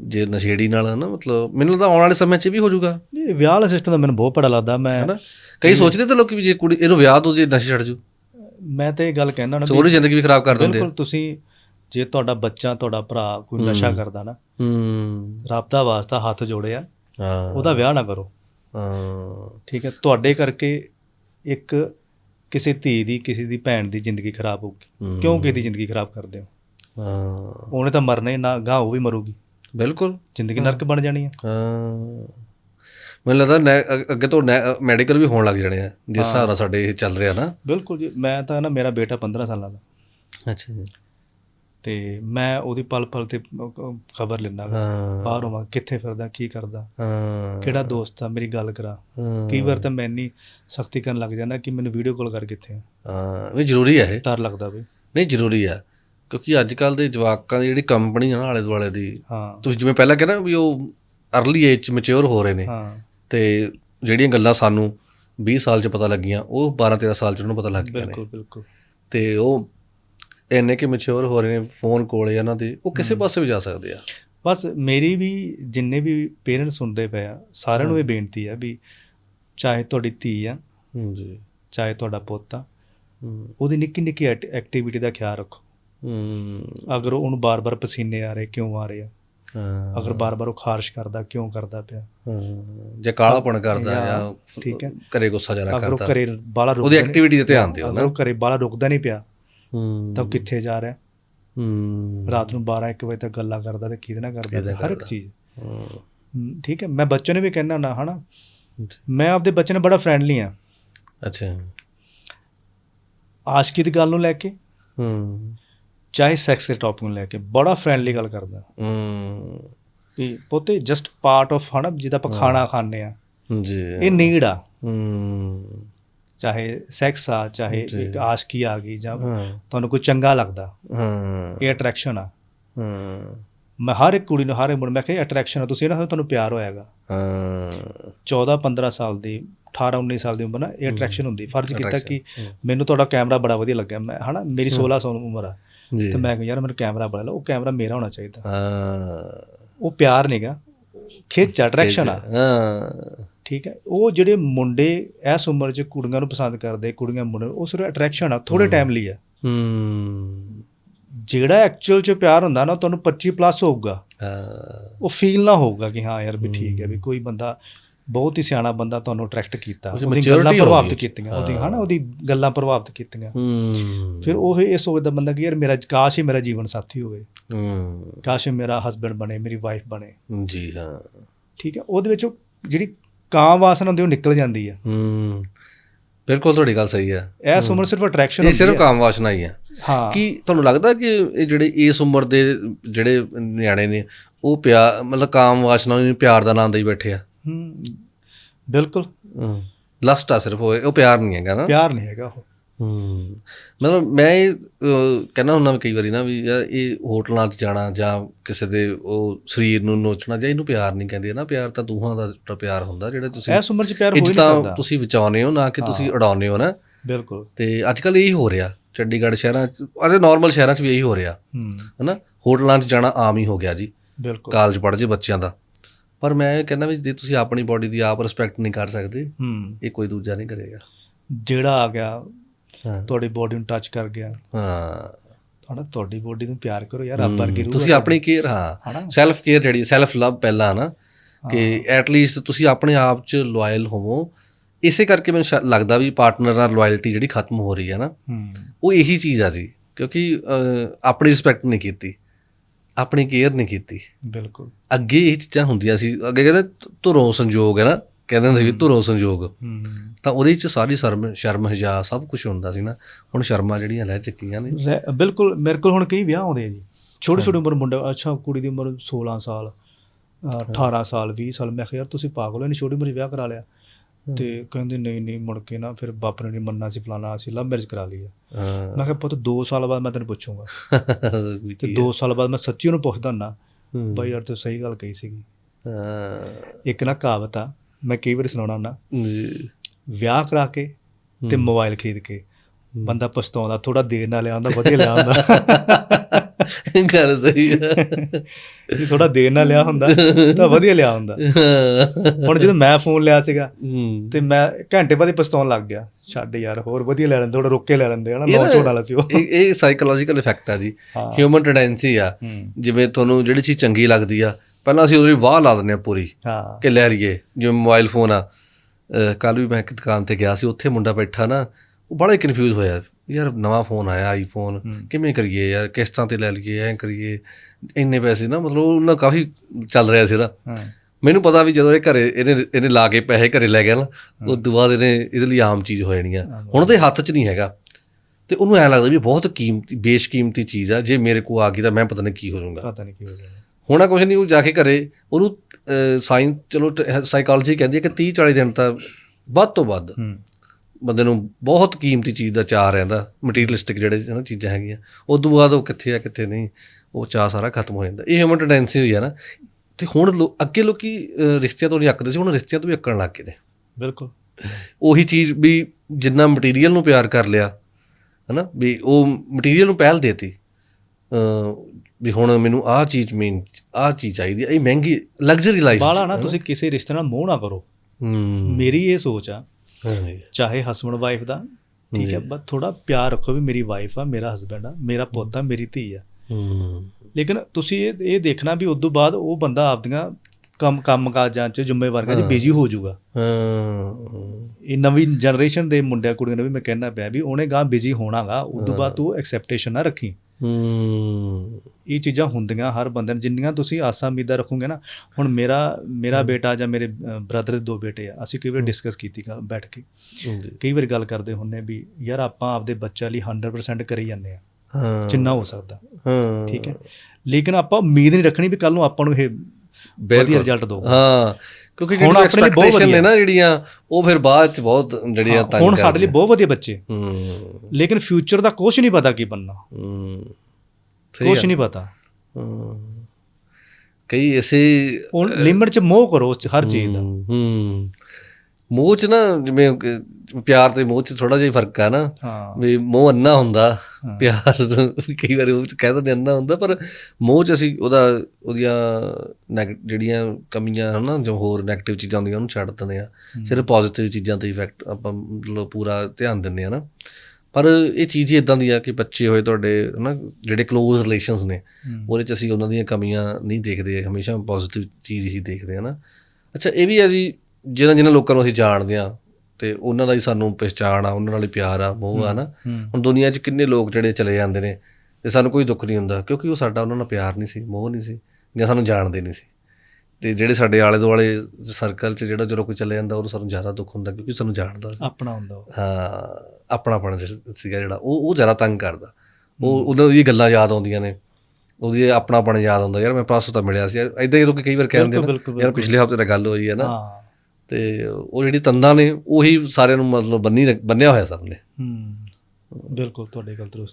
S2: ਜੇ ਨਸ਼ੇੜੀ ਨਾਲ ਨਾ ਮਤਲਬ ਮੈਨੂੰ ਲੱਗਦਾ ਆਉਣ ਵਾਲੇ ਸਮੇਂ 'ਚ ਵੀ ਹੋ ਜਾਊਗਾ
S1: ਇਹ ਵਿਆਹ ਵਾਲਾ ਸਿਸਟਮ ਤਾਂ ਮੈਨੂੰ ਬਹੁਤ ਪੜਾ ਲੱਗਦਾ ਮੈਂ
S2: ਹੈਨਾ? ਕਈ ਸੋਚਦੇ ਤਾਂ ਲੋਕੀ ਵੀ ਜੇ ਕੁੜੀ ਇਹਨੂੰ ਵਿਆਹ ਤੋਂ ਜੇ ਨਸ਼ੇ ਛੱਡ ਜੂ।
S1: ਮੈਂ ਤੇ ਇਹ ਗੱਲ ਕਹਿਣਾ ਨਾ
S2: ਸੋ ਉਹਦੀ ਜ਼ਿੰਦਗੀ ਵੀ ਖਰਾਬ ਕਰ ਦਿੰਦੇ।
S1: ਬਿਲਕੁਲ ਤੁਸੀਂ ਜੇ ਤੁਹਾਡਾ ਬੱਚਾ ਤੁਹਾਡਾ ਭਰਾ ਕੋਈ ਨਸ਼ਾ ਕਰਦਾ ਨਾ
S2: ਹੂੰ।
S1: ਰੱਬ ਦਾ ਵਾਸਤਾ ਹੱਥ ਜੋੜਿਆ
S2: ਹਾਂ।
S1: ਉਹਦਾ ਵਿਆਹ ਨਾ ਕਰੋ।
S2: ਹਾਂ।
S1: ਠੀਕ ਹੈ ਤੁਹਾਡੇ ਕਰਕੇ ਇੱਕ ਕਿਸੇ ਧੀ ਦੀ ਕਿਸੇ ਦੀ ਭੈਣ ਦੀ ਜ਼ਿੰਦਗੀ ਖਰਾਬ ਹੋਊਗੀ।
S2: ਹੂੰ।
S1: ਕਿਉਂ ਕਿਸੇ ਦੀ ਜ਼ਿੰਦਗੀ ਖਰਾਬ ਕਰਦੇ ਹੋ?
S2: ਹਾਂ।
S1: ਉਹਨੇ ਤਾਂ ਮਰਨਾ ਹੀ ਨਾ ਗਾਂ ਉਹ ਵੀ ਮਰੂਗੀ।
S2: ਬਿਲਕੁਲ।
S1: ਜ਼ਿੰਦਗੀ ਨਰਕ ਬਣ ਜਾਣੀ ਹੈ।
S2: ਹਾਂ। ਮੈਨੂੰ ਲੱਗਦਾ ਅੱਗੇ ਤੋਂ ਮੈਡੀਕਲ ਵੀ ਹੋਣ ਲੱਗ ਜਾਣੇ ਆ। ਜਿਸ ਹਿਸਾਬ ਨਾਲ ਸਾਡੇ ਇਹ ਚੱਲ ਰਿਹਾ ਨਾ।
S1: ਬਿਲਕੁਲ ਜੀ। ਮੈਂ ਤਾਂ ਨਾ ਮੇਰਾ ਬੇਟਾ 15 ਸਾਲਾਂ ਦਾ।
S2: ਅੱਛਾ ਜੀ।
S1: ਤੇ ਮੈਂ ਉਹਦੀ ਪਲ ਪਲ ਤੇ ਖਬਰ ਲੈਣਾ ਬਾਹਰ ਹੋਵਾਂ ਕਿੱਥੇ ਫਿਰਦਾ ਕੀ ਕਰਦਾ
S2: ਹਾਂ।
S1: ਕਿਹੜਾ ਦੋਸਤ ਆ ਮੇਰੀ ਗੱਲ ਕਰਾ। ਕਈ ਵਾਰ ਤਾਂ ਮੈਂ ਇੰਨੀ ਸਖਤੀ ਕਰਨ ਲੱਗ ਜਾਂਦਾ ਕਿ ਮੈਨੂੰ ਵੀਡੀਓ ਕਾਲ ਕਰ ਕਿੱਥੇ ਆ।
S2: ਹਾਂ। ਨਹੀਂ ਜ਼ਰੂਰੀ ਹੈ ਇਹ।
S1: ਡਰ ਲੱਗਦਾ ਬਈ।
S2: ਨਹੀਂ ਜ਼ਰੂਰੀ ਹੈ ਕਿਉਂਕਿ ਅੱਜ ਕੱਲ ਦੇ ਜਵਾਕਾਂ ਦੀ ਜਿਹੜੀ ਕੰਪਨੀ ਆ ਨਾ ਆਲੇ ਦੁਆਲੇ ਦੀ
S1: ਹਾਂ।
S2: ਤੁਸੀਂ ਜਿਵੇਂ ਪਹਿਲਾਂ ਕਹਿੰਦਾ ਵੀ ਉਹ ਅਰਲੀ ਏਜ ਚ ਮੈਚੁਰ ਹੋ ਰਹੇ ਨੇ
S1: ਹਾਂ।
S2: ਤੇ ਜਿਹੜੀਆਂ ਗੱਲਾਂ ਸਾਨੂੰ 20 ਸਾਲ ਚ ਪਤਾ ਲੱਗੀਆਂ ਉਹ 12 13 ਸਾਲ ਚ ਉਹਨੂੰ ਪਤਾ ਲੱਗ ਗਈਆਂ ਨੇ।
S1: ਬਿਲਕੁਲ ਬਿਲਕੁਲ।
S2: ਤੇ ਉਹ ਇੰਨੇ ਕਿ ਮੈਚੁਰ ਹੋ ਰਹੇ ਨੇ ਫੋਨ ਕੋਲੇ ਇਹਨਾਂ ਦੇ ਉਹ ਕਿਸੇ ਪਾਸੇ ਵੀ ਜਾ ਸਕਦੇ ਆ।
S1: ਬਸ ਮੇਰੀ ਵੀ ਜਿੰਨੇ ਵੀ ਪੇਰੈਂਟਸ ਸੁਣਦੇ ਪਏ ਆ ਸਾਰਿਆਂ ਨੂੰ ਇਹ ਬੇਨਤੀ ਆ ਵੀ ਚਾਹੇ ਤੁਹਾਡੀ ਧੀ ਆ
S2: ਜੀ।
S1: ਚਾਹੇ ਤੁਹਾਡਾ ਪੁੱਤ ਆ ਉਹਦੀ ਨਿੱਕੀ ਨਿੱਕੀ ਐਕਟੀਵਿਟੀ ਦਾ ਖਿਆਲ ਰੱਖੋ।
S2: ਹੂੰ।
S1: ਅਗਰ ਉਹਨੂੰ ਬਾਰ-ਬਾਰ ਪਸੀਨੇ ਆ ਰਹੇ ਕਿਉਂ ਆ ਰਹੇ ਆ?
S2: ਹਾਂ।
S1: ਅਗਰ ਬਾਰ-ਬਾਰ ਉਹ ਖਾਰਸ਼ ਕਰਦਾ ਕਿਉਂ ਕਰਦਾ ਪਿਆ?
S2: ਹਾਂ। ਜੇ ਕਾਲਾਪਣ ਕਰਦਾ
S1: ਜਾਂ- ਠੀਕ ਹੈ।
S2: ਘਰੇ ਗੁੱਸਾ ਜਰਾ
S1: ਅਗਰ ਉਹ
S2: ਕਰਦਾ।
S1: ਘਰੇ ਬਾਲਾ
S2: ਉਹਦੀ
S1: ਰੁਕਦਾ ਨਹੀਂ
S2: ਐਕਟੀਵਿਟੀ ਤੇ ਧਿਆਨ ਦਿਓ
S1: ਅਗਰ
S2: ਨਾ।
S1: ਉਹ ਘਰੇ ਬਾਲਾ ਰੁਕਦਾ ਨਹੀਂ ਪਿਆ
S2: ਹੂੰ।
S1: ਤਾਂ ਕਿੱਥੇ ਜਾ ਰਿਹਾ?
S2: ਹੂੰ।
S1: ਰਾਤ ਨੂੰ 12 1 ਵਜੇ ਤੱਕ ਗੱਲਾਂ ਕਰਦਾ ਤੇ ਕਿਹਦੇ ਨਾਲ ਕਰਦਾ? ਹਰ ਇੱਕ। ਚੀਜ਼। ਠੀਕ ਹੈ। ਮੈਂ ਬੱਚੇ ਨੂੰ ਵੀ ਕਹਿੰਦਾ ਹੁੰਦਾ ਹਨਾ? ਮੈਂ ਆਪਦੇ ਬੱਚੇ ਨਾਲ ਬੜਾ ਫਰੈਂਡਲੀ ਆ
S2: ਅੱਛਾ।
S1: ਆਸ਼ਕੀ ਦੀ ਗੱਲ ਨੂੰ ਲੈ ਕੇ।
S2: ਹੂੰ।
S1: ਚਾਹੇ ਸੈਕਸ ਦੇ ਟੌਪਿਕ ਨੂੰ ਲੈ ਕੇ ਬੜਾ ਫਰੈਂਡਲੀ ਗੱਲ ਕਰਦਾ।
S2: ਹੂੰ।
S1: ਵੀ ਪੋਤੇ ਜਸਟ ਪਾਰਟ ਆਫ ਹਨਾ ਜਿੱਦਾਂ ਆਪਾਂ ਖਾਣਾ ਖਾਂਦੇ ਆ
S2: ਜੀ।
S1: ਇਹ ਨੀਡ ਆ।
S2: ਹੂੰ।
S1: ਚਾਹੇ ਸੈਕਸ ਆ ਚਾਹੇ। ਇੱਕ ਆਸ਼ਕੀ ਆ ਗਈ ਜਾਂ ਤੁਹਾਨੂੰ ਕੋਈ ਚੰਗਾ ਲੱਗਦਾ
S2: ਹਾਂ।
S1: ਇਹ ਅਟਰੈਕਸ਼ਨ ਆ।
S2: ਹਾਂ।
S1: ਮੈਂ ਹਰ ਇੱਕ ਕੁੜੀ ਨੂੰ ਹਰ ਇੱਕ ਮੁੰਡੇ ਮੈਂ ਕਿਹਾ ਅਟਰੈਕਸ਼ਨ ਆ ਤੁਸੀਂ ਇਹਨਾਂ ਨਾਲ ਤੁਹਾਨੂੰ ਪਿਆਰ ਹੋਇਆਗਾ।
S2: ਹਾਂ।
S1: 14 15 ਸਾਲ ਦੀ 18 19 ਸਾਲ ਦੀ ਉਮਰ ਨਾ ਇਹ ਅਟਰੈਕਸ਼ਨ ਹੁੰਦੀ। ਫਰਜ਼ ਕੀਤਾ ਕਿ। ਮੈਨੂੰ ਤੁਹਾਡਾ ਕੈਮਰਾ ਬੜਾ ਵਧੀਆ ਲੱਗਿਆ। ਮੈਂ ਹਨਾ ਮੇਰੀ 16 ਸਾਲ ਉਮਰ ਆ। ਤੇ ਮੈਂ ਕਿਹਾ ਯਾਰ ਮੈਨੂੰ ਕੈਮਰਾ ਬੜਾ ਲਾ ਉਹ ਕੈਮਰਾ ਮੇਰਾ ਹੋਣਾ ਚਾਹੀਦਾ।
S2: ਹਾਂ।
S1: ਉਹ ਪਿਆਰ ਨਹੀਂਗਾ ਖਿੱਚ ਅਟਰੈਕਸ਼ਨ ਆ।
S2: ਹਾਂ।
S1: ਠੀਕ ਹੈ? ਉਹ ਜਿਹੜੇ ਮੁੰਡੇ ਇਸ ਉਮਰ 'ਚ ਕੁੜੀਆਂ ਨੂੰ ਪਸੰਦ ਕਰਦੇ ਕੁੜੀਆਂ ਮੁੰਡੇ ਉਹ ਸਿਰਫ ਅਟਰੈਕਸ਼ਨ ਆ ਥੋੜੇ ਟਾਈਮ ਲਈ ਆ।
S2: ਹੂੰ।
S1: ਜਿਹੜਾ ਐਕਚੁਅਲ 'ਚ ਪਿਆਰ ਹੁੰਦਾ ਨਾ ਤੁਹਾਨੂੰ 25 ਪਲੱਸ ਹੋਊਗਾ।
S2: ਹਾਂ।
S1: ਉਹ ਫੀਲ ਨਾ ਹੋਊਗਾ ਕਿ ਹਾਂ ਯਾਰ ਵੀ ਠੀਕ ਹੈ ਵੀ ਕੋਈ ਬੰਦਾ ਬਹੁਤ ਹੀ ਸਿਆਣਾ ਬੰਦਾ ਤੁਹਾਨੂੰ ਅਟਰੈਕਟ ਕੀਤਾ।
S2: ਉਹਦੀ
S1: ਗੱਲਾਂ ਪ੍ਰਭਾਵਿਤ। ਕੀਤੀਆਂ ਉਹਦੀ। ਹਨਾ ਉਹਦੀ ਗੱਲਾਂ ਪ੍ਰਭਾਵਿਤ ਕੀਤੀਆਂ। ਫਿਰ ਉਹ ਇਹ ਸੋਚਦਾ ਬੰਦਾ ਕਿ ਯਾਰ ਮੇਰਾ ਕਾਸ਼ ਹੀ ਮੇਰਾ ਜੀਵਨ ਸਾਥੀ ਹੋਵੇ। ਕਾਸ਼ ਮੇਰਾ ਹਸਬੰਡ ਬਣੇ ਮੇਰੀ ਵਾਈਫ ਬਣੇ।
S2: ਜੀ ਹਾਂ।
S1: ਠੀਕ ਹੈ ਉਹਦੇ ਵਿੱਚ ਜਿਹੜੀ ਕਾਂ ਵਾਸਨਾ ਹੁੰਦੀ ਉਹ ਨਿਕਲ ਜਾਂਦੀ ਹੈ।
S2: ਹੂੰ। ਬਿਲਕੁਲ ਤੁਹਾਡੀ ਗੱਲ ਸਹੀ ਹੈ।
S1: ਇਸ ਉਮਰ ਸਿਰਫ ਅਟਰੈਕਸ਼ਨ
S2: ਇਹ
S1: ਹੁੰਦੀ
S2: ਸਿਰਫ
S1: ਹੈ।
S2: ਕਾਮ ਵਾਸ਼ਨਾ ਹੀ ਹੈ।
S1: ਹਾਂ।
S2: ਕੀ ਤੁਹਾਨੂੰ ਲੱਗਦਾ ਕਿ ਇਹ ਜਿਹੜੇ ਇਸ ਉਮਰ ਦੇ ਜਿਹੜੇ ਨਿਆਣੇ ਨੇ ਉਹ ਪਿਆਰ ਮਤਲਬ ਕਾਮ ਵਾਸ਼ਨਾ ਨੂੰ ਪਿਆਰ ਦਾ ਨਾਮ ਦੇਈ ਬੈਠੇ ਆ?
S1: ਹੂੰ। ਬਿਲਕੁਲ।
S2: ਲਸਟ ਆ ਸਿਰਫ ਉਹ ਉਹ ਪਿਆਰ ਨਹੀਂ ਹੈਗਾ ਨਾ।
S1: ਪਿਆਰ ਨਹੀਂ ਹੈਗਾ ਉਹ।
S2: ਹੂੰ। ਮਤਲਬ ਮੈਂ ਇਹ ਕਹਿੰਦਾ ਹੁੰਦਾ ਕਈ ਵਾਰੀ ਨਾ ਵੀ ਯਾਰ ਇਹ ਹੋਟਲਾਂ 'ਚ ਜਾਣਾ ਜਾਂ ਕਿਸੇ ਦੇ ਉਹ ਸਰੀਰ ਨੂੰ ਨੋਚਣਾ ਜਾਂ ਇਹਨੂੰ ਪਿਆਰ ਨਹੀਂ ਕਹਿੰਦੇ ਨਾ ਪਿਆਰ ਤਾਂ ਦੂਹਾਂ ਦਾ ਪਿਆਰ ਹੁੰਦਾ ਜਿਹੜਾ ਤੁਸੀਂ
S1: ਇਸ ਉਮਰ 'ਚ ਪਿਆਰ ਹੋ ਨਹੀਂ ਸਕਦਾ।
S2: ਤੁਸੀਂ ਵਿਚਾਉਂਦੇ ਹੋ ਨਾ ਕਿ ਤੁਸੀਂ ਉਡਾਉਂਦੇ ਹੋ ਨਾ।
S1: ਬਿਲਕੁਲ।
S2: ਤੇ ਅੱਜ ਕੱਲ ਇਹੀ ਹੋ ਰਿਹਾ ਚੰਡੀਗੜ੍ਹ ਸ਼ਹਿਰਾਂ ਚ ਅਤੇ ਨਾਰਮਲ ਸ਼ਹਿਰਾਂ 'ਚ ਵੀ ਇਹੀ ਹੋ ਰਿਹਾ।
S1: ਹੂੰ।
S2: ਹਨਾ? ਹੋਟਲਾਂ 'ਚ ਜਾਣਾ ਆਮ ਹੀ ਹੋ ਗਿਆ ਜੀ।
S1: ਬਿਲਕੁਲ।
S2: ਕਾਲਜ ਪੜ੍ਹ ਜੇ ਬੱਚਿਆਂ ਦਾ। ਪਰ ਮੈਂ ਕਹਿੰਦਾ ਵੀ ਜੇ ਤੁਸੀਂ ਆਪਣੀ ਬਾਡੀ ਦੀ ਆਪ ਰਿਸਪੈਕਟ ਨਹੀਂ ਕਰ ਸਕਦੇ
S1: ਹੂੰ।
S2: ਇਹ ਕੋਈ ਦੂਜਾ ਨਹੀਂ ਕਰੇਗਾ।
S1: ਜਿਹੜਾ ਆ ਗਿਆ
S2: ਹਾਂ।
S1: ਤੁਹਾਡੀ ਬੋਡੀ ਨੂੰ ਟੱਚ ਕਰ ਗਿਆ।
S2: ਹਾਂ।
S1: ਹਣਾ ਤੁਹਾਡੀ ਬੋਡੀ ਨੂੰ ਪਿਆਰ ਕਰੋ ਯਾਰ ਰੱਬ ਵਰਗੀ ਰੂਹ
S2: ਤੁਸੀਂ ਆਪਣੀ ਕੇਅਰ ਹਾਂ। ਸੈਲਫ ਕੇਅਰ ਜਿਹੜੀ ਸੈਲਫ ਲਵ ਪਹਿਲਾਂ ਨਾ ਕਿ ਐਟ ਲੀਸਟ ਤੁਸੀਂ ਆਪਣੇ ਆਪ 'ਚ ਲਾਇਲ ਹੋਵੋ। ਇਸੇ ਕਰਕੇ ਮੈਨੂੰ ਲੱਗਦਾ ਵੀ ਪਾਰਟਨਰ ਨਾਲ ਲਾਇਲਟੀ ਜਿਹੜੀ ਖਤਮ ਹੋ ਰਹੀ ਹੈ ਨਾ ਉਹ ਇਹੀ ਚੀਜ਼ ਆ ਜੀ। ਕਿਉਂਕਿ ਆਪਣੀ ਰਿਸਪੈਕਟ ਨਹੀਂ ਕੀਤੀ। ਆਪਣੀ ਕੇਅਰ ਨਹੀਂ ਕੀਤੀ।
S1: ਬਿਲਕੁਲ।
S2: ਅੱਗੇ ਇਹ ਚੀਜ਼ਾਂ ਹੁੰਦੀਆਂ ਸੀ ਅੱਗੇ ਕਹਿੰਦੇ ਧੁਰੋਂ ਸੰਜੋਗ ਹੈ ਨਾ ਕਹਿੰਦੇ ਹੁੰਦੇ ਸੀ ਧੁਰੋਂ ਸੰਜੋਗ। ਤਾਂ ਉਹਦੇ ਵਿੱਚ ਸਾਰੀ ਸ਼ਰਮ ਸ਼ਰਮ ਹਜਾ ਸਭ ਕੁਝ ਹੁੰਦਾ ਸੀ ਨਾ। ਹੁਣ ਸ਼ਰਮਾਂ ਜਿਹੜੀਆਂ ਲੈ ਚੁੱਕੀਆਂ ਨੇ।
S1: ਬਿਲਕੁਲ ਮੇਰੇ ਕੋਲ ਹੁਣ ਕਈ ਵਿਆਹ ਆਉਂਦੇ ਆ ਜੀ। ਛੋਟੀ ਛੋਟੀ ਉਮਰ ਮੁੰਡਾ ਅੱਛਾ ਕੁੜੀ ਦੀ ਉਮਰ 16 ਸਾਲ ਅਹ 18 ਸਾਲ 20 ਸਾਲ। ਮੈਂ ਕਿਹਾ ਯਾਰ ਤੁਸੀਂ ਪਾਗਲ ਹੋ ਇੰਨੀ ਛੋਟੀ ਉਮਰ ਵਿਆਹ ਕਰਾ ਲਿਆ। ਤੇ ਕਹਿੰਦੇ ਨਹੀਂ ਨਹੀਂ ਮੁੜ ਕੇ ਨਾ ਫਿਰ ਬਾਪ ਨੇ ਨਹੀਂ ਮੰਨਣਾ ਸੀ ਫਲਾਣਾ ਅਸੀਂ ਲਵ ਮੈਰਿਜ ਕਰਾ ਲਈ ਆ। ਮੈਂ ਕਿਹਾ ਪੁੱਤ 2 ਸਾਲ ਬਾਅਦ ਮੈਂ ਤੈਨੂੰ ਪੁੱਛੂੰਗਾ। ਤੇ
S2: ਕੀ
S1: 2 ਸਾਲ ਬਾਅਦ ਮੈਂ ਸੱਚੀ ਉਹਨੂੰ ਪੁੱਛਦਾ ਨਾ। ਬਾਈ ਯਾਰ ਤੂੰ ਸਹੀ ਗੱਲ ਕਹੀ ਸੀਗੀ। ਇੱਕ ਨਾ ਕਹਾਵਤ ਆ ਮੈਂ ਕਈ ਵਾਰੀ ਸੁਣਾਉਣਾ ਹੁੰਦਾ।
S2: ਜੀ।
S1: ਵਿਆਹ ਕਰਾ ਕੇ ਤੇ ਮੋਬਾਈਲ ਖਰੀਦ ਕੇ। ਬੰਦਾ ਪਛਤਾਉਂਦਾ ਥੋੜਾ ਦੇਰ ਨਾਲ ਲਿਆਉਂਦਾ ਵਧੀਆ ਲਿਆਉਂਦਾ।
S2: ਗੱਲ ਸਹੀ ਹੈ
S1: ਜੇ ਥੋੜਾ ਦੇਰ ਨਾਲ ਲਿਆ ਹੁੰਦਾ ਤਾਂ ਵਧੀਆ ਲਿਆ ਹੁੰਦਾ। ਹੁਣ ਜਦੋਂ ਮੈਂ ਫੋਨ ਲਿਆ ਸੀਗਾ ਤੇ ਮੈਂ ਘੰਟੇ ਬਾਅਦ ਹੀ ਪਛਤਾਉਣ ਲੱਗ ਗਿਆ। ਛੱਡ ਯਾਰ ਹੋਰ ਵਧੀਆ ਲੈ ਲੈਂਦੇ ਥੋੜਾ ਰੁੱਕ ਕੇ ਲੈ ਲੈਂਦੇ ਹਨਾ ਨਾ- ਝੋੜ ਵਾਲਾ ਸੀ ਉਹ।
S2: ਇਹ ਸਾਈਕੋਲੋਜੀਕਲ ਇਫੈਕਟ ਆ ਜੀ। ਹਿਊਮਨ ਟੈਂਡੈਂਸੀ ਆ। ਜਿਵੇਂ ਤੁਹਾਨੂੰ ਜਿਹੜੀ ਚੀਜ਼ ਚੰਗੀ ਲੱਗਦੀ ਆ ਪਹਿਲਾਂ ਅਸੀਂ ਉਹਦੀ ਵਾਹ ਲਾ ਦਿੰਦੇ ਆ ਪੂਰੀ
S1: ਹਾਂ।
S2: ਕਿ ਲੈ ਲਈਏ ਜਿਵੇਂ ਮੋਬਾਈਲ ਫੋਨ ਆ। ਕੱਲ ਵੀ ਮੈਂ ਇੱਕ ਦੁਕਾਨ ਤੇ ਗਿਆ ਸੀ ਉੱਥੇ ਮੁੰਡਾ ਬੈਠਾ ਨਾ ਉਹ ਬੜਾ ਕਨਫਿਊਜ਼ ਹੋਇਆ। ਯਾਰ ਨਵਾਂ ਫੋਨ ਆਇਆ ਆਈਫੋਨ ਕਿਵੇਂ ਕਰੀਏ ਯਾਰ? ਕਿਸ਼ਤਾਂ ਤੇ ਲੈ ਲਈਏ ਐਂ ਕਰੀਏ। ਇੰਨੇ ਪੈਸੇ ਨਾ ਮਤਲਬ ਉਹਨਾਂ ਕਾਫੀ ਚੱਲ ਰਿਹਾ ਸੀ ਉਹਦਾ
S1: ਹਾਂ।
S2: ਮੈਨੂੰ ਪਤਾ ਵੀ ਜਦੋਂ ਇਹ ਘਰੇ ਇਹਨੇ ਇਹਨੇ ਲਾ ਕੇ ਪੈਸੇ ਘਰੇ ਲੈ ਗਿਆ ਨਾ ਉਸ ਤੋਂ ਬਾਅਦ ਇਹਨੇ ਇਹਦੇ ਲਈ ਆਮ ਚੀਜ਼ ਹੋ ਜਾਣੀ ਆ। ਹੁਣ ਉਹਦੇ ਹੱਥ 'ਚ ਨਹੀਂ ਹੈਗਾ। ਤੇ ਉਹਨੂੰ ਐ ਲੱਗਦਾ ਵੀ ਬਹੁਤ ਕੀਮਤੀ ਬੇਸ਼ਕੀਮਤੀ ਚੀਜ਼ ਆ। ਜੇ ਮੇਰੇ ਕੋ ਆ ਗਈ ਤਾਂ ਮੈਂ ਪਤਾ ਨਹੀਂ ਕੀ ਹੋ ਜਾਊਂਗਾ।
S1: ਪਤਾ ਨਹੀਂ ਕੀ ਹੋ ਗਿਆ
S2: ਹੋਣਾ ਕੁਝ ਨਹੀਂ ਉਹ ਜਾ ਕੇ ਘਰੇ ਉਹਨੂੰ ਸਾਇੰਸ ਚਲੋ ਸਾਈਕੋਲੋਜੀ ਕਹਿੰਦੀ ਹੈ ਕਿ 30 40 ਦਿਨ ਤਾਂ ਵੱਧ ਤੋਂ ਵੱਧ। ਬੰਦੇ ਨੂੰ ਬਹੁਤ ਕੀਮਤੀ ਚੀਜ਼ ਦਾ ਚਾਹ ਰਹਿੰਦਾ ਮਟੀਰੀਅਲਿਸਟਿਕ ਜਿਹੜੇ ਨਾ ਚੀਜ਼ਾਂ ਹੈਗੀਆਂ। ਉਸ ਤੋਂ ਬਾਅਦ ਉਹ ਕਿੱਥੇ ਆ ਕਿੱਥੇ ਨਹੀਂ ਉਹ ਚਾਹ ਸਾਰਾ ਖਤਮ ਹੋ ਜਾਂਦਾ। ਇਹ ਹਿਊਮਨ ਟੈਂਡੈਂਸੀ ਹੋਈ ਆ ਨਾ। ਤੇ ਹੁਣ ਅੱਗੇ ਲੋਕੀ ਰਿਸ਼ਤਿਆਂ ਤੋਂ ਨਹੀਂ ਅੱਕਦੇ ਸੀ ਹੁਣ ਰਿਸ਼ਤਿਆਂ ਤੋਂ ਵੀ ਅੱਕਣ ਲੱਗ ਗਏ ਨੇ।
S1: ਬਿਲਕੁਲ।
S2: ਉਹੀ ਚੀਜ਼ ਵੀ ਜਿੰਨਾ ਮਟੀਰੀਅਲ ਨੂੰ ਪਿਆਰ ਕਰ ਲਿਆ ਹਨਾ ਵੀ ਉਹ ਮਟੀਰੀਅਲ ਨੂੰ ਪਹਿਲ ਦੇਤੀ। ਵੀ ਹੁਣ ਮੈਨੂੰ ਆਹ ਚੀਜ਼ ਮੀਨ ਆਹ ਚੀਜ਼ ਚਾਹੀਦੀ ਹੈ ਇਹ ਮਹਿੰਗੀ ਲਗਜ਼ਰੀ ਲਾਈਫ
S1: ਬਾਲਾ ਨਾ ਤੁਸੀਂ ਕਿਸੇ ਰਿਸ਼ਤੇ ਨਾਲ ਮੋਹ ਨਾ ਕਰੋ। ਮੇਰੀ ਇਹ ਸੋਚ ਆ ਚਾਹੇ ਹਸਬੰਡ ਵਾਈਫ ਦਾ। ਠੀਕ ਹੈ ਬਸ ਥੋੜਾ ਪਿਆਰ ਰੱਖੋ ਵੀ ਮੇਰੀ ਵਾਈਫ ਆ ਮੇਰਾ ਹਸਬੰਡ ਆ ਮੇਰਾ ਪੁੱਤ ਆ ਮੇਰੀ ਧੀ ਆ। ਲੇਕਿਨ ਤੁਸੀਂ ਇਹ ਇਹ ਦੇਖਣਾ ਵੀ ਉਸ ਤੋਂ ਬਾਅਦ ਉਹ ਬੰਦਾ ਆਪਦੀਆਂ ਕੰਮ ਕੰਮ ਕਾਜਾਂ 'ਚ ਜ਼ਿੰਮੇਵਾਰੀਆਂ 'ਚ ਬਿਜ਼ੀ ਹੋ ਜਾਊਗਾ।
S2: ਹਾਂ।
S1: ਇਹ ਨਵੀਂ ਜਨਰੇਸ਼ਨ ਦੇ ਮੁੰਡਿਆਂ ਕੁੜੀਆਂ ਨੂੰ ਵੀ ਮੈਂ ਕਹਿਣਾ ਪਿਆ ਵੀ ਉਹਨੇ ਗਾਂ ਬਿਜ਼ੀ ਹੋਣਾਗਾ ਉਸ ਤੋਂ ਬਾਅਦ ਤੂੰ ਐਕਸੈਪਟੇਸ਼ਨ ਨਾ ਰੱਖੀ।
S2: ਹੂੰ।
S1: ਇਹ ਚੀਜ਼ਾਂ ਹੁੰਦੀਆਂ ਹਰ ਬੰਦੇ ਨੂੰ ਜਿੰਨੀਆਂ ਤੁਸੀਂ ਆਸਾਂ ਉਮੀਦਾਂ ਰੱਖੋਗੇ ਨਾ ਹੁਣ ਮੇਰਾ ਮੇਰਾ ਬੇਟਾ ਜਾਂ ਮੇਰੇ ਬ੍ਰਦਰ ਦੇ ਦੋ ਬੇਟੇ ਆ ਅਸੀਂ ਕਈ ਵਾਰ ਡਿਸਕਸ ਕੀਤੀ ਗੱਲ ਬੈਠ ਕੇ। ਕਈ ਵਾਰ ਗੱਲ ਕਰਦੇ ਹੁੰਨੇ ਵੀ ਯਾਰ ਆਪਾਂ ਆਪਦੇ ਬੱਚਿਆਂ ਲਈ 100% ਕਰੀ ਜਾਂਦੇ ਆ।
S2: ਹਾਂ।
S1: ਜਿੰਨਾ ਹੋ ਸਕਦਾ।
S2: ਹਾਂ।
S1: ਠੀਕ ਹੈ। ਲੇਕਿਨ ਆਪਾਂ ਉਮੀਦ ਨਹੀਂ ਰੱਖਣੀ ਵੀ ਕੱਲ ਨੂੰ ਆਪਾਂ ਨੂੰ ਇਹ ਵਧੀਆ। ਰਿਜ਼ਲਟ ਦੋ
S2: ਹਾਂ। ਕਿਉਂਕਿ ਜਿਹੜੀ ਐਕਸਪੈਕਟੇਸ਼ਨ ਨੇ। ਨਾ ਜਿਹੜੀਆਂ ਉਹ ਫਿਰ ਬਾਅਦ ਚ ਬਹੁਤ ਜਿਹੜੀਆਂ ਤੰਗ
S1: ਹੁਣ ਸਾਡੇ ਲਈ ਬਹੁਤ ਵਧੀਆ ਬੱਚੇ।
S2: ਹੂੰ।
S1: ਲੇਕਿਨ ਫਿਊਚਰ ਦਾ ਕੁਝ ਨਹੀਂ ਪਤਾ ਕੀ ਬਣਨਾ।
S2: ਹੂੰ।
S1: ਕੁਝ ਨਹੀਂ ਪਤਾ।
S2: ਹੂੰ। ਕਈ ਐਸੇ
S1: ਲਿਮਿਟ 'ਚ ਮੋਹ ਕਰੋ ਹਰ ਚੀਜ਼ ਦਾ।
S2: ਹੂੰ। ਮੋਹ ਚ ਨਾ ਜਿਵੇਂ ਪਿਆਰ ਤੇ ਮੋਹ ਚ ਥੋੜਾ ਜਿਹਾ ਫ਼ਰਕ ਆ ਨਾ ਵੀ ਮੋਹ ਅੰਨਾ ਹੁੰਦਾ ਪਿਆਰ ਕਈ ਵਾਰ ਉਹ ਕਹਿ ਦਿੰਦੇ ਅੰਨਾ ਹੁੰਦਾ ਪਰ ਮੋਹ ਚ ਅਸੀਂ ਉਹਦਾ ਉਹਦੀਆਂ ਜਿਹੜੀਆਂ ਕਮੀਆਂ ਹਨਾ ਜੋ ਹੋਰ 네ਗੇਟਿਵ ਚੀਜ਼ਾਂ ਹੁੰਦੀਆਂ ਉਹਨੂੰ ਛੱਡ ਦਿੰਦੇ ਆ। ਸਿਰਫ ਪੋਜ਼ਿਟਿਵ ਚੀਜ਼ਾਂ ਤੇ ਇਫੈਕਟ ਆਪਾਂ ਮਤਲਬ ਪੂਰਾ ਧਿਆਨ ਦਿੰਦੇ ਆ ਨਾ। ਪਰ ਇਹ ਚੀਜ਼ ਹੀ ਇਦਾਂ ਦੀ ਆ ਕਿ ਬੱਚੇ ਹੋਏ ਤੁਹਾਡੇ ਹਨਾ ਜਿਹੜੇ ক্লোਜ਼ ਰਿਲੇਸ਼ਨਸ ਨੇ ਉਹਦੇ ਚ ਅਸੀਂ ਉਹਨਾਂ ਦੀਆਂ ਕਮੀਆਂ ਨਹੀਂ ਦੇਖਦੇ ਹਮੇਸ਼ਾ ਪੋਜ਼ਿਟਿਵ ਚੀਜ਼ ਹੀ ਦੇਖਦੇ ਆ ਨਾ। ਅੱਛਾ ਇਹ ਵੀ ਹੈ ਜੀ ਜਿਹਨਾਂ ਜਿਹਨਾਂ ਲੋਕਾਂ ਨੂੰ ਅਸੀਂ ਜਾਣਦੇ ਆ ਤੇ ਉਹਨਾਂ ਦਾ ਹੀ ਸਾਨੂੰ ਪਛਾਣ ਆ ਉਹਨਾਂ ਨਾਲ ਹੀ ਪਿਆਰ ਆ ਮੋਹ ਆ ਨਾ। ਹੁਣ ਦੁਨੀਆ 'ਚ ਕਿੰਨੇ ਲੋਕ ਜਿਹੜੇ ਚਲੇ ਜਾਂਦੇ ਨੇ ਤੇ ਸਾਨੂੰ ਕੋਈ ਦੁੱਖ ਨਹੀਂ ਹੁੰਦਾ ਕਿਉਂਕਿ ਉਹ ਸਾਡਾ ਉਹਨਾਂ ਨਾਲ ਪਿਆਰ ਨਹੀਂ ਸੀ ਮੋਹ ਨਹੀਂ ਸੀ ਜਾਂ ਸਾਨੂੰ ਜਾਣਦੇ ਨਹੀਂ ਸੀ। ਤੇ ਜਿਹੜੇ ਸਾਡੇ ਆਲੇ ਦੁਆਲੇ ਸਰਕਲ 'ਚ ਜਿਹੜਾ ਜਦੋਂ ਕੋਈ ਚਲੇ ਜਾਂਦਾ ਉਹਨੂੰ ਸਾਨੂੰ ਜ਼ਿਆਦਾ ਦੁੱਖ ਹੁੰਦਾ ਕਿਉਂਕਿ ਸਾਨੂੰ ਜਾਣਦਾ।
S1: ਆਪਣਾ ਹੁੰਦਾ।
S2: ਹਾਂ ਆਪਣਾਪਣ ਸੀਗਾ ਜਿਹੜਾ ਉਹ ਉਹ ਜ਼ਿਆਦਾ ਤੰਗ ਕਰਦਾ। ਉਹ ਉਹਨਾਂ ਦੀਆਂ ਗੱਲਾਂ ਯਾਦ ਆਉਂਦੀਆਂ ਨੇ। ਉਹਦੀ ਆਪਣਾਪਣ ਯਾਦ ਆਉਂਦਾ ਯਾਰ ਮੈਂ ਪਾਸੋਂ ਤਾਂ ਮਿਲਿਆ ਸੀ ਇਦਾਂ ਹੀ ਲੋਕ ਕਈ ਵਾਰ ਕਹਿੰਦੇ ਨੇ ਯਾਰ ਪਿਛਲੇ ਹਫ਼ਤੇ ਤਾਂ ਗੱਲ ਹੋਈ ਹੈ ਨਾ।
S1: ਹਾਂ।
S2: ਤੇ ਉਹ ਜਿਹੜੀ ਤੰਦਾਂ ਨੇ, ਉਹੀ ਸਾਰਿਆਂ ਨੂੰ ਮਤਲਬ ਬੰਨੀ ਬੰਨਿਆ ਹੋਇਆ ਸਭ ਨੇ।
S1: ਹੂੰ, ਬਿਲਕੁਲ ਤੁਹਾਡੇ ਗੱਲ ਦਰੁਸਤ